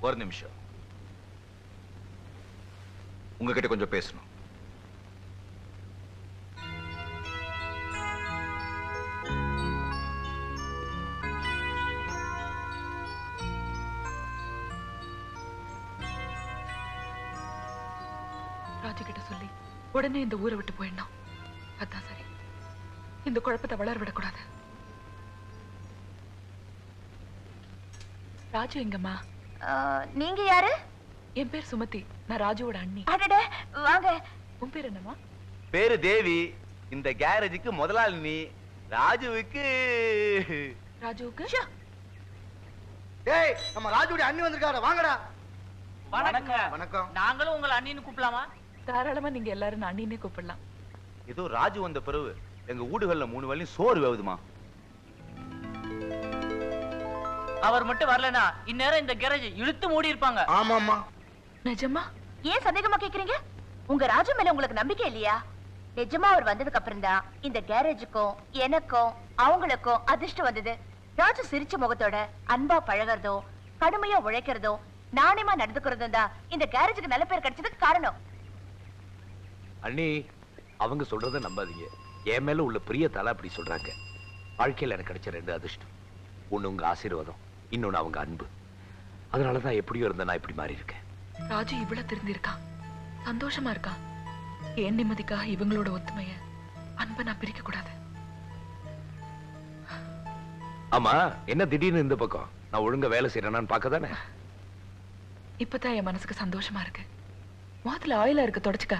ஒரு நிமிஷம். உங்ககிட்ட கொஞ்சம் பேசணும். ராஜுகிட்ட சொல்லி உடனே இந்த ஊரை விட்டு போயிடணும். அதான் சரி. இந்த குழப்பத்தை வளர விடக்கூடாது. ராஜு எங்கம்மா? நீங்க யாரு? என் பேர் சுமதி. நான் ராஜுவோட அண்ணி. அடட வாங்க. உன் பேர் என்னம்மா? பேரு தேவி. இந்த கேரேஜுக்கு முதலாளி நீ ராஜுவுக்கு? ராஜுவுக்கு டேய் நம்ம ராஜுடைய அண்ணி வந்திருக்காரு வாங்கடா. வணக்கம். வணக்கம். நாங்களும் உங்களை அண்ணின்னு கூப்பிடலாமா? தாராளமா நீங்க எல்லாரும் அண்ணினே கூப்பிடலாம். ஏதோ ராஜு வந்த பிறகு எங்க வீடுகள்ல மூணு வேளையும் சோறு வேவுதுமா. அவர் மட்டும் வரலனா இந்நேரம் இந்த கேரேஜ் இழுத்து மூடி இருப்பாங்க. ஆமாமா நிஜமா? ஏன் சந்தேகமா கேக்குறீங்க? உங்க ராஜு மேல உங்களுக்கு நம்பிக்கை இல்லையா? நிஜமா அவர் வந்ததுக்கு அப்புறம் தான் இந்த கேரேஜுக்கும் எனக்கும் அவங்களுக்கும் அதிர்ஷ்டம் வந்தது. ராஜு சிரிச்ச முகத்தோட அன்பா பழகுறதும் கடுமையா உழைக்கிறதும் நாணயமா நடந்துக்கிறதும் தான் இந்த கேரேஜுக்கு நல்ல பேர் கிடைச்சதுக்கு காரணம். அண்ணி அவங்க சொல்றத நம்பாதீங்க. என் மேல உள்ள பிரியத்தால அப்படி சொல்றாங்க. வாழ்க்கையில எனக்கு கிடைச்ச ரெண்டு அதிர்ஷ்டம். ஒண்ணு உங்க ஆசீர்வாதம். இன்னொன்னு அவங்க அன்பு. அதனாலதான் எப்படியோ இருந்த நான் இப்படி மாறி இருக்கேன் ராஜு இவ்வளவு திருந்திருக்கான் சந்தோஷமா இருக்கான் என் நிம்மதிக்காக இவங்களோட ஒத்துமைய? அன்பை நான் பிரிக்க கூடாது. ஆமா என்ன திடீர்னு இந்த பக்கம்? நான் ஒழுங்கா வேலை செய்யறேனான்னு பார்க்க தானே இப்பதான் என் மனசுக்கு சந்தோஷமா இருக்கு. முகத்துல ஆயிலா இருக்கு தொடச்சுக்க.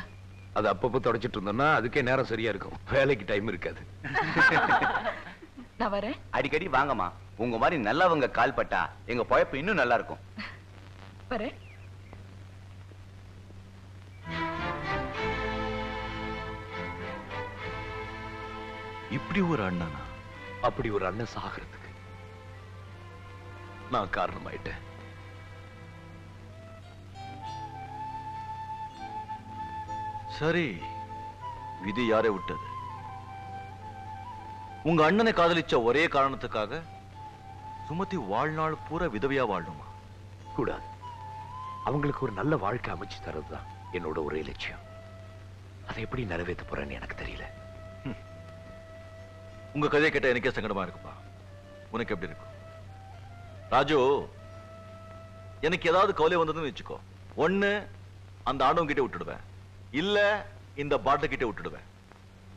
அது அப்பப்போ தொடச்சிட்டு இருந்தோம்னா அதுக்கே நேரம் சரியா இருக்கும். வேலைக்கு டைம் இருக்காது. நான் வரேன். அடிக்கடி வாங்கம்மா. உங்க மாதிரி நல்லவங்க கால் பட்டா எங்க பொழப்பு இன்னும் நல்லா இருக்கும். வரேன். இப்படி ஒரு அண்ணனா? அப்படி ஒரு அண்ணன் சாகிறதுக்கு நான் காரணமாயிட்டேன். சரி விதி யாரை விட்டது? உங்க அண்ணனை காதலிச்ச ஒரே காரணத்துக்காக சுமதி வாழ்நாள் பூரா விதவையா வாழணுமா? கூடாது அவங்களுக்கு ஒரு நல்ல வாழ்க்கை அமைச்சு தரதுதான் என்னோட ஒரே லட்சியம். அதை எப்படி நிறைவேற்ற போறேன்னு எனக்கு தெரியல. உங்க கதையை கேட்ட எனக்கே சங்கடமா இருக்குப்பா. உனக்கு எப்படி இருக்கும்? ராஜு எனக்கு ஏதாவது கவலை வந்ததுன்னு வச்சுக்கோ. ஒண்ணு அந்த ஆண்டவன் கிட்ட விட்டுடுவேன். இல்ல இந்த பாட்டை கிட்ட விட்டுடுவேன்.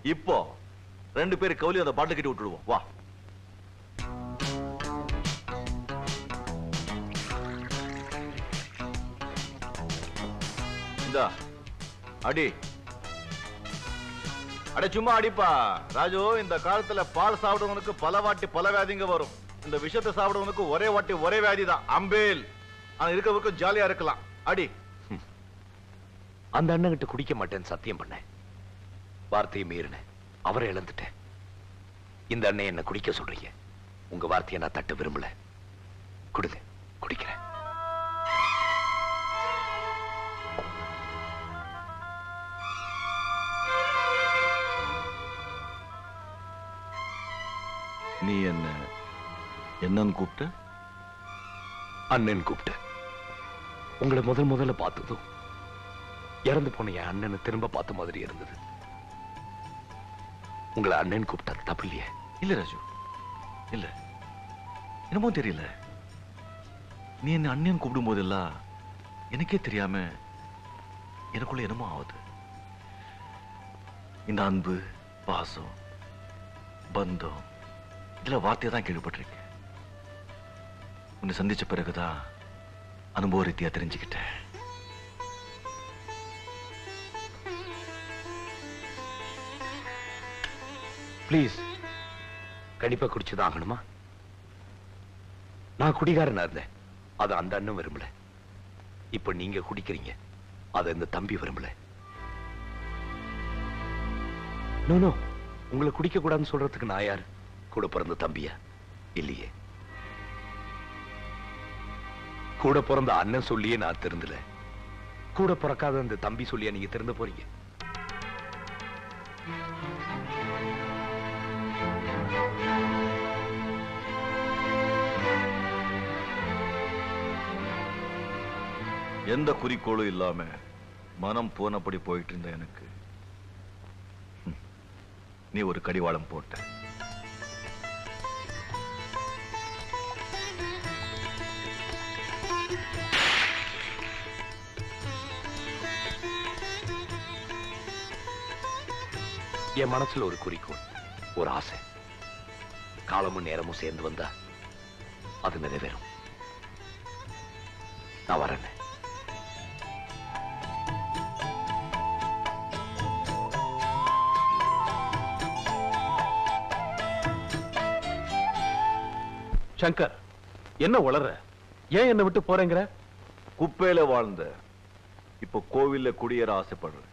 இப்போ ரெண்டு பேரும் கவலையும் அந்த பாட்டு கட்டி விட்டுடுவோம். வா. இந்தா. அடி. அட சும்மா அடிப்பா. ராஜு இந்த காலத்துல பால் சாப்பிடுவனுக்கு பல வாட்டி பல வியாதிங்க வரும். இந்த விஷத்தை சாப்பிடுவனுக்கு ஒரே வாட்டி ஒரே வியாதி தான். அம்பேல். ஆனா இருக்கவருக்கும் ஜாலியா இருக்கலாம். அடி. அந்த அண்ணன் கிட்ட குடிக்க மாட்டேன்னு சத்தியம் பண்ணேன். வார்த்தையை மீறினேன். அவரை இழந்துட்டேன். இந்த அண்ணன் என்ன குடிக்க சொல்றீங்க. உங்க வார்த்தையை நான் தட்ட விரும்பல. கொடுங்க குடிக்கிறேன். நீ என்ன என்னன்னு கூப்பிட்ட? அண்ணன் கூப்பிட்டு. உங்களை முதல் முதல்ல பார்த்ததும் இறந்து போன என் அண்ணனை திரும்ப பார்த்த மாதிரி இருந்தது. உங்களை அண்ணன் கூப்பிட்டா தப்பு இல்லையே இல்ல ராஜு. இல்ல. என்னமோ தெரியல. நீ என்ன அண்ணன் கூப்பிடும் போதெல்லாம் எனக்கே தெரியாம எனக்குள்ள என்னமோ ஆகுது. இந்த அன்பு பாசம் பந்தம் இதுல வார்த்தையை தான் கேள்விப்பட்டிருக்கேன். உன்னை சந்திச்ச பிறகுதான் அனுபவ ரீதியா தெரிஞ்சுக்கிட்டேன். ப்ளீஸ் கண்டிப்பா குடிச்சுதான் ஆகணுமா? நான் குடிகாரனா இருந்தேன். அது அந்த அண்ணன் விரும்பல. இப்ப நீங்க குடிக்கிறீங்க. அது இந்த தம்பி விரும்பல. நோ நோ உங்களை குடிக்க கூடாதுன்னு சொல்றதுக்கு நான் யாரு? கூட பிறந்த தம்பியா? இல்லையே. கூட பிறந்த அண்ணன் சொல்லியே நான் திருந்தல. கூட பிறக்காத அந்த தம்பி சொல்லியா நீங்க திறந்து போறீங்க. எந்த குறிக்கோளும் இல்லாம மனம் போனபடி போயிட்டு இருந்த எனக்கு. நீ ஒரு கடிவாளம் போட்ட. என் மனசுல ஒரு குறிக்கோள் ஒரு ஆசை. காலமும் நேரமும் சேர்ந்து வந்தா அது நிறைவேறும். நான் வரேன். சங்கர் என்ன உளற? ஏன் என்னை விட்டு போறேங்கிற? குப்பையில வாழ்ந்த இப்போ கோவில்ல குடியேற ஆசைப்படுறேன்.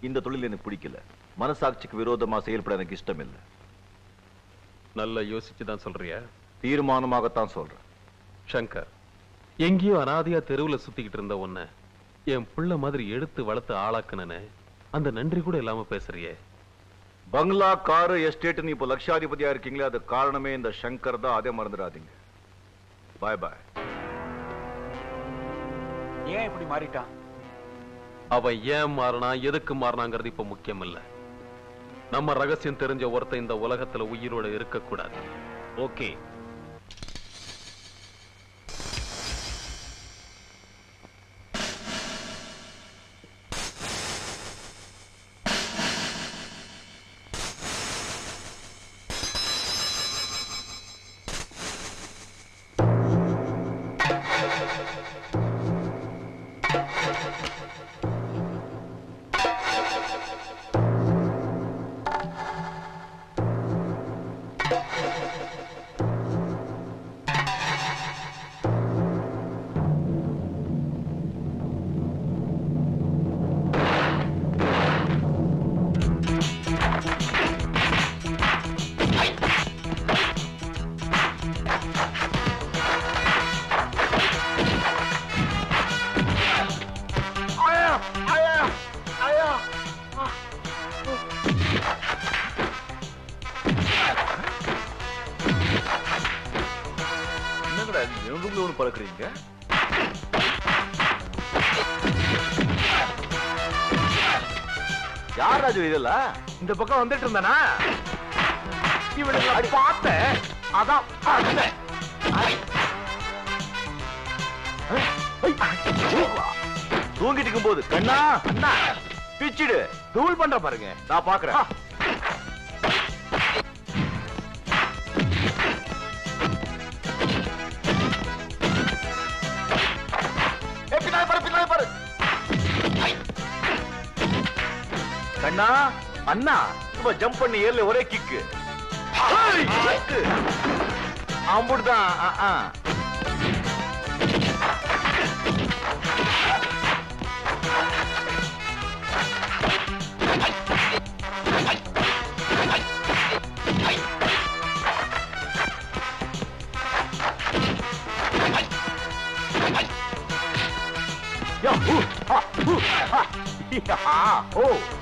இந்த தொழில் எனக்கு பிடிக்கல. மனசாட்சிக்கு விரோதமா செயல்பட எனக்கு இஷ்டம் இல்லை நல்லா யோசிச்சு தான் சொல்றியா? தீர்மானமாகத்தான் சொல்றேன். சங்கர் எங்கேயோ அனாதையா தெருவுல சுத்திக்கிட்டு இருந்த உன்னை என் புள்ள மாதிரி எடுத்து வளர்த்து ஆளாக்குனனே அந்த நன்றி கூட இல்லாம பேசுறியே. பங்களா காரு எஸ்டேட் இப்போ லட்சாதிபதியா இருக்கீங்களே அது காரணமே இந்த சங்கர் தான் அதே மறந்துடாதீங்க. பாய் பாய் ஏன் இப்படி மாறிட்டான்? அவன் ஏன் மாறினா எதுக்கு மாறினாங்கிறது இப்ப முக்கியம் இல்ல நம்ம ரகசியம் தெரிஞ்ச ஒருத்த இந்த உலகத்துல உயிரோட இருக்கக்கூடாது. ஓகே? எங்களுக்குள்ள ஒன்று பறக்குறீங்க? யார் ராஜு இதெல்லாம் இந்த பக்கம் வந்துட்டு இருந்தானா? இவனுங்களை பார்த்தேன். அதான் பார்த்தேன். தூங்கிட்டு இருக்கும் போது கண்ணா அண்ணா பிச்சிடு. தூள் பண்ற பாருங்க. நான் பாக்குறேன். அண்ணா அண்ணா சும்மா ஜம்ப் பண்ணி ஏர்ல ஒரே கிக்கு அம்புடுதான் Yeah, ooh, yeah, ooh, ah, yeah, oh.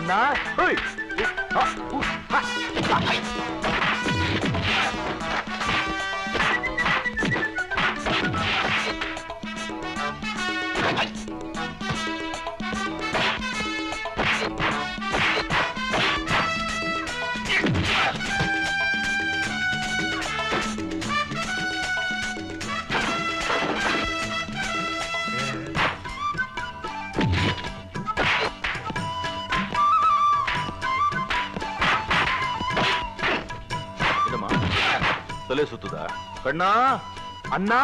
அண்ணா என்னம்மா தலை சுத்துதா கண்ணா அண்ணா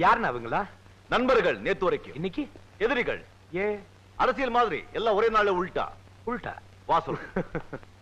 யாருண்ணா அவங்களா நண்பர்கள் நேத்து வரைக்கும். இன்னைக்கு? எதிரிகள். ஏ? அரசியல் மாதிரி எல்லாம் ஒரே நாள்ல உள்டா உள்டா வா சொல்லு